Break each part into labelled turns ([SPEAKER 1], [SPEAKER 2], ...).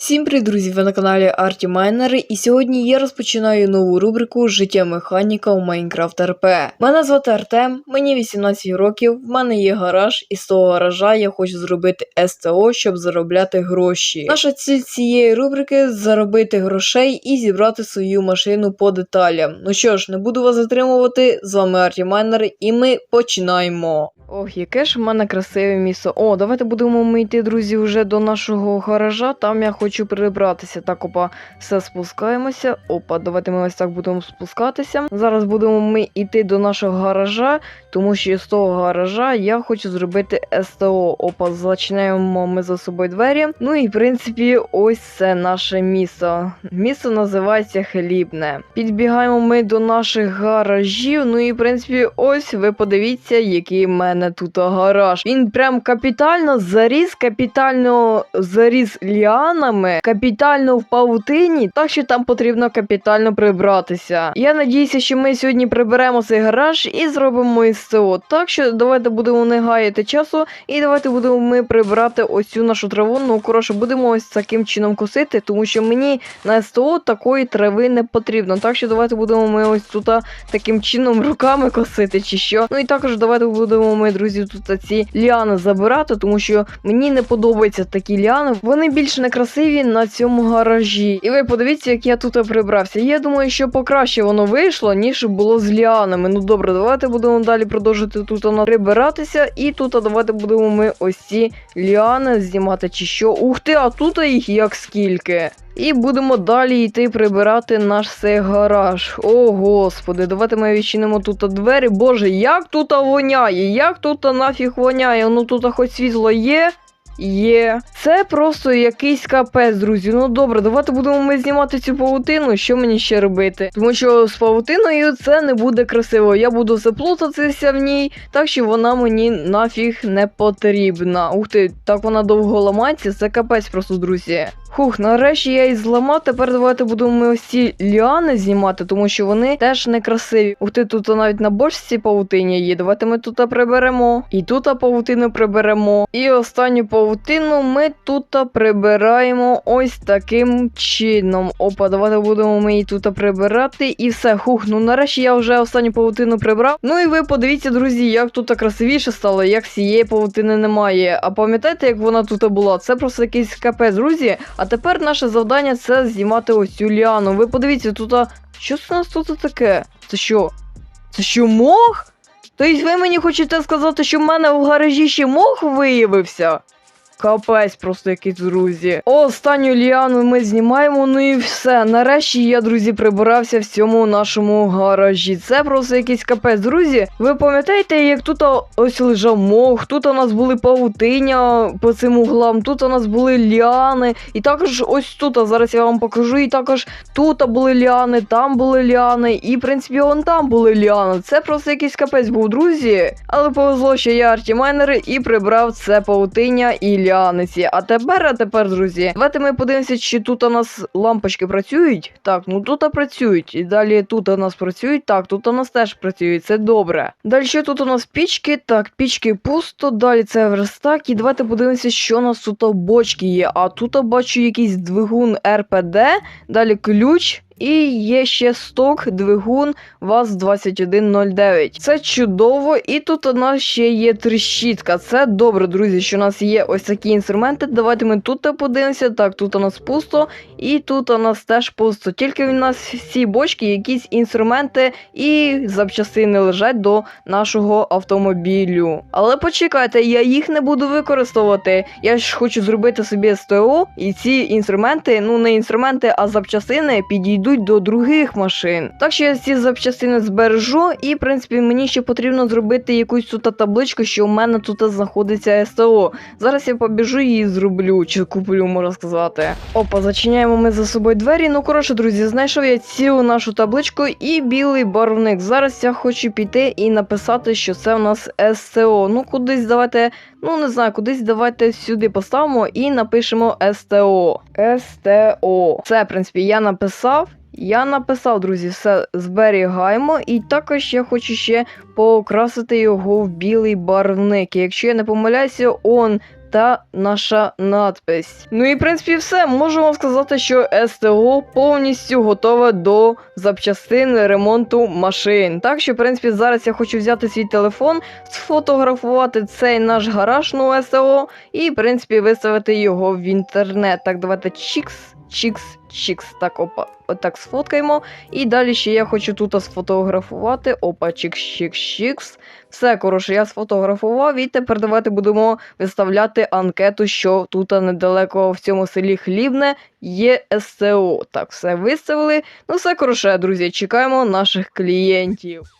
[SPEAKER 1] Всім привіт, друзі! Ви на каналі Арті Майнери, і сьогодні я розпочинаю нову рубрику Життя механіка у Майнкрафт РП. Мене звати Артем, мені 18 років, в мене є гараж, і з того гаража я хочу зробити СТО, щоб заробляти гроші. Наша ціль цієї рубрики заробити грошей і зібрати свою машину по деталям. Ну що ж, не буду вас затримувати. З вами Арті Майнер, і ми починаємо. Ох, яке ж в мене красиве місто. О, давайте будемо ми йти, друзі, вже до нашого гаража. Там я хочу прибратися. Так, опа, все спускаємося. Опа, давайте ми ось так будемо спускатися. Зараз будемо ми йти до нашого гаража, тому що з того гаража я хочу зробити СТО. Опа, зачинаємо ми за собою двері. Ну і в принципі, ось це наше місто. Місто називається Хлібне. Підбігаємо ми до наших гаражів. Ну і в принципі, ось ви подивіться, який мене тут гараж. Він прям капітально заріс, капітально заріс ліанами, капітально в павутині, так що там потрібно капітально прибратися. Я надіюся, що ми сьогодні приберемо цей гараж і зробимо СТО. Так що давайте будемо не гаяти часу, і давайте будемо ми прибрати ось цю нашу траву. Ну коротше, будемо ось таким чином косити, тому що мені на СТО такої трави не потрібно. Так що давайте будемо ми ось тут таким чином руками косити, чи що. Ну і також давайте будемо ми, друзі, тут ці ліани забирати, тому що мені не подобаються такі ліани. Вони більш некрасиві на цьому гаражі. І ви подивіться, як я тут прибрався. Я думаю, що покраще воно вийшло, ніж було з ліанами. Ну добре, давайте будемо далі продовжити тут прибиратися. І тут давайте будемо ми ось ці ліани знімати чи що. Ух ти, а тут їх як скільки. І будемо далі йти прибирати наш цей гараж. О, господи, давайте ми відчинимо тут двері. Боже, як тут воняє, як тут нафіг воняє. Ну тут хоч світло є. Є. Це просто якийсь капець, друзі. Ну добре, давайте будемо ми знімати цю павутину. Що мені ще робити? Тому що з павутиною це не буде красиво. Я буду заплутатися в ній, так що вона мені нафіг не потрібна. Ух ти, так вона довго ламається, це капець просто, друзі. Хух, нарешті я її зламав. Тепер давайте будемо ми ось ліани знімати, тому що вони теж некрасиві. Ух ти, тут навіть на бочці павутині є. Давайте ми тут приберемо. І тут павутину приберемо. І останню павутину ми тут прибираємо ось таким чином. Опа, давайте будемо ми її тут прибирати. І все. Хух, ну нарешті я вже останню павутину прибрав. Ну і ви подивіться, друзі, як тут красивіше стало, як цієї павутини немає. А пам'ятаєте, як вона тут була? Це просто якийсь капець, друзі. А тепер наше завдання це знімати ось цю ліану. Ви подивіться, тут. а, Що це у нас тут таке? Це що? Це що мох? Тобто ви мені хочете сказати, що в мене в гаражі ще мох виявився? Капець просто якийсь, друзі. Останню ліану ми знімаємо, ну і все. Нарешті я, друзі, прибирався в цьому нашому гаражі. Це просто якийсь капець, друзі. Ви пам'ятаєте, як тут ось лежав мох, тут у нас були павутиня по цим углам, тут у нас були ліани. І також ось тут, зараз я вам покажу, і також тут були ліани, там були ліани, і в принципі вон там були ліани. Це просто якийсь капець був, друзі. Але повезло, що я артімайнер і прибрав це павутиння і ліани ляниці. А тепер, а тепер, друзі, давайте ми подивимося, чи тут у нас лампочки працюють. Так, ну тут працюють. І далі тут у нас працюють. Так, тут у нас теж працюють. Це добре. Далі що тут у нас пічки. Так, пічки пусто. Далі це верстак. І давайте подивимося, що у нас тут бочки є. А тут бачу якийсь двигун РПД. Далі ключ. І є ще сток двигун ВАЗ-2109. Це чудово, і тут у нас ще є тріщітка. Це добре, друзі, що у нас є ось такі інструменти. Давайте ми тут подивимося. Так, тут у нас пусто, і тут у нас теж пусто. Тільки в нас всі бочки, якісь інструменти і запчастини лежать до нашого автомобілю. Але почекайте, я їх не буду використовувати. Я ж хочу зробити собі СТО, і ці інструменти, ну не інструменти, а запчастини підійдуть йдуть до других машин. Так що я ці запчастини збережу, і в принципі мені ще потрібно зробити якусь тут табличку, що у мене тут знаходиться СТО. Зараз я побіжу і зроблю, чи куплю, можна сказати. Опа, зачиняємо ми за собою двері. Ну коротше, друзі, знайшов я цілу нашу табличку і білий барвник. Зараз я хочу піти і написати, що це у нас СТО. Ну, кудись давайте, ну не знаю, кудись давайте сюди поставимо і напишемо СТО. СТО. Це, в принципі, я написав. Я написав, друзі, все зберігаємо. І також я хочу ще покрасити його в білий барвник. Якщо я не помиляюся, он та наша надпись. Ну і в принципі все. Можу вам сказати, що СТО повністю готове до запчастин ремонту машин. Так що, в принципі, зараз я хочу взяти свій телефон, сфотографувати цей наш гараж ну СТО і, в принципі, виставити його в інтернет. Так, давайте чікс, чікс, чікс. Так, опа, отак сфоткаємо. І далі ще я хочу тут сфотографувати. Опа, чікс, чікс, чікс. Все, коротше, я сфотографував, і тепер давайте будемо виставляти анкету, що тут недалеко в цьому селі Хлібне є СТО. Так, все виставили. Ну все, коротше, друзі, чекаємо наших клієнтів.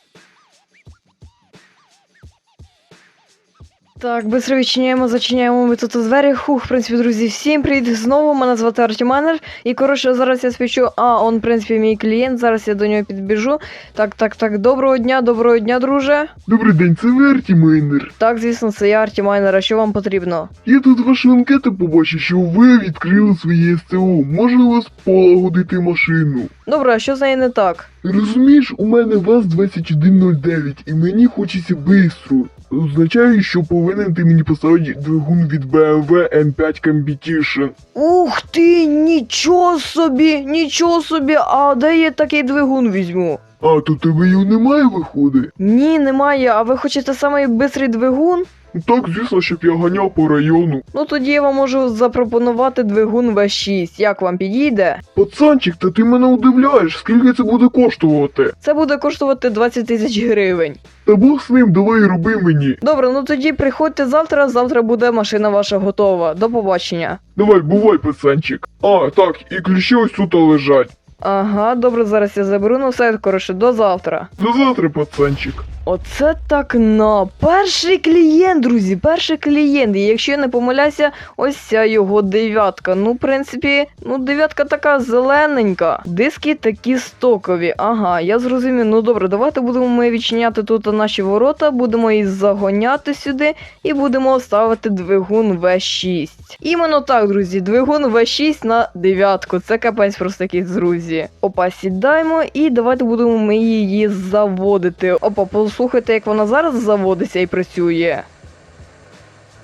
[SPEAKER 1] Так, быстро відчиняємо, зачиняємо ми тут двері. Хух, в принципі, друзі, всім привіт знову. Мене звати Артеманер. І коротше, зараз я спічу. А, он, в принципі, мій клієнт. Зараз я до нього підбіжу. Так, так, так, доброго дня, доброго дня, друже.
[SPEAKER 2] Добрий день, це ви Артімайнер.
[SPEAKER 1] Так, звісно, це я Артемайнер. А що вам потрібно?
[SPEAKER 2] Я тут вашу анкету побачив, що ви відкрили своє СТО. Можу у вас полагодити машину.
[SPEAKER 1] Добре, а що з нею не так?
[SPEAKER 2] Розумієш, у мене ВАЗ-2109 і мені хочеться бистро. Означає, що повинен ти мені поставити двигун від BMW M5 Competition.
[SPEAKER 1] Ух ти, нічого собі, нічого собі, а де я такий двигун візьму?
[SPEAKER 2] А, то тебе його немає виходить?
[SPEAKER 1] Ні, немає, а ви хочете самий бистрий двигун?
[SPEAKER 2] Так, звісно, щоб я ганяв по району.
[SPEAKER 1] Ну тоді я вам можу запропонувати двигун V6. Як вам підійде?
[SPEAKER 2] Пацанчик, та ти мене удивляєш, скільки це буде коштувати?
[SPEAKER 1] Це буде коштувати 20 тисяч гривень.
[SPEAKER 2] Та Бог з ним, давай роби мені.
[SPEAKER 1] Добре, ну тоді приходьте завтра, завтра буде машина ваша готова. До побачення.
[SPEAKER 2] Давай, бувай, пацанчик. А, так, і ключі ось тут лежать.
[SPEAKER 1] Ага, добре, зараз я заберу, ну все, коротше, до завтра.
[SPEAKER 2] До завтра, пацанчик.
[SPEAKER 1] Оце так на перший клієнт, друзі, перший клієнт. І якщо я не помиляюся, ось ця його дев'ятка. Ну, в принципі, ну дев'ятка така зелененька. Диски такі стокові. Ага, я зрозумів. Ну добре, давайте будемо ми відчиняти тут наші ворота, будемо їх загоняти сюди і будемо ставити двигун В6. Іменно так, друзі, двигун В6 на дев'ятку. Це капець просто якийсь, друзі. Опа, сідаємо і давайте будемо ми її заводити. Опа, послухайте, як вона зараз заводиться і працює.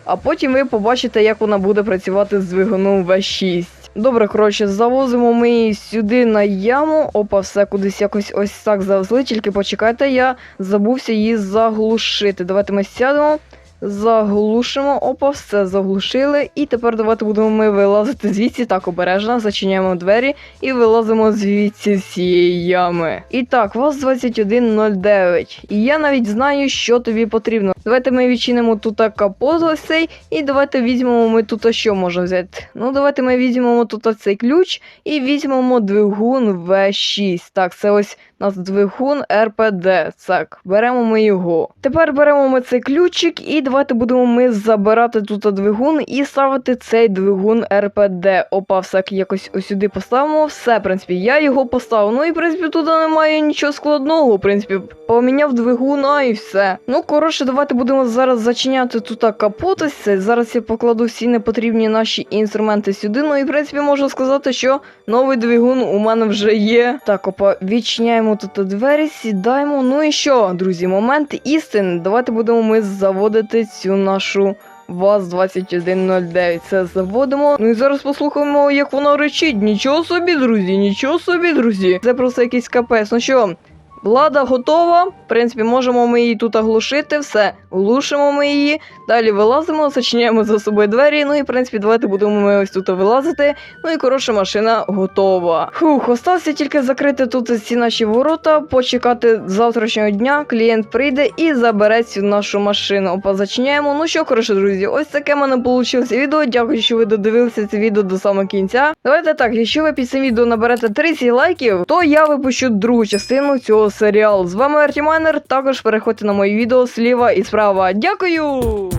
[SPEAKER 1] А потім ви побачите, як вона буде працювати з двигуном В6. Добре, коротше, завозимо ми її сюди на яму. Опа, все кудись якось ось так завезли. Тільки почекайте, я забувся її заглушити. Давайте ми сядемо. Заглушимо, опа, все заглушили. І тепер давайте будемо ми вилазити звідси так обережно, зачиняємо двері і вилазимо звідси з цієї ями. І так, вас 2109. І я навіть знаю, що тобі потрібно. Давайте ми відчинимо тут капот ось цей, і давайте візьмемо ми тут що можемо взяти. Ну, давайте ми візьмемо тут цей ключ і візьмемо двигун V6. Так, це ось у нас двигун РПД. Так, беремо ми його. Тепер беремо ми цей ключик і давайте будемо ми забирати тут двигун і ставити цей двигун РПД. Опа, все якось ось сюди поставимо. Все, в принципі, я його поставив. Ну і в принципі тут немає нічого складного. В принципі, поміняв двигуна і все. Ну, коротше, давайте будемо зараз зачиняти тут капот. Зараз я покладу всі непотрібні наші інструменти сюди. Ну і в принципі можу сказати, що новий двигун у мене вже є. Так, опа, відчиняємо тут двері, сідаємо. Ну і що, друзі, момент істини. Давайте будемо ми заводити цю нашу. ВАЗ-2109 це заводимо. Ну і зараз послухаємо, як воно речить. Нічого собі, друзі, нічого собі, друзі. Це просто якийсь капець. Ну що, влада готова. В принципі, можемо ми її тут оглушити, все, глушимо ми її. Далі вилазимо, зачиняємо за собою двері. Ну і в принципі, давайте будемо ми ось тут вилазити. Ну і коротше, машина готова. Фух, остався тільки закрити тут ці наші ворота, почекати завтрашнього дня. Клієнт прийде і забере цю нашу машину. Опа, зачиняємо. Ну що, коротше, друзі, ось таке в мене вийшло відео. Дякую, що ви додивилися це відео до самого кінця. Давайте так, якщо ви під цим відео наберете 30 лайків, то я випущу другу частину цього серіалу. З вами Артімайнер. Також переходьте на мої відео зліва і справа. Дякую!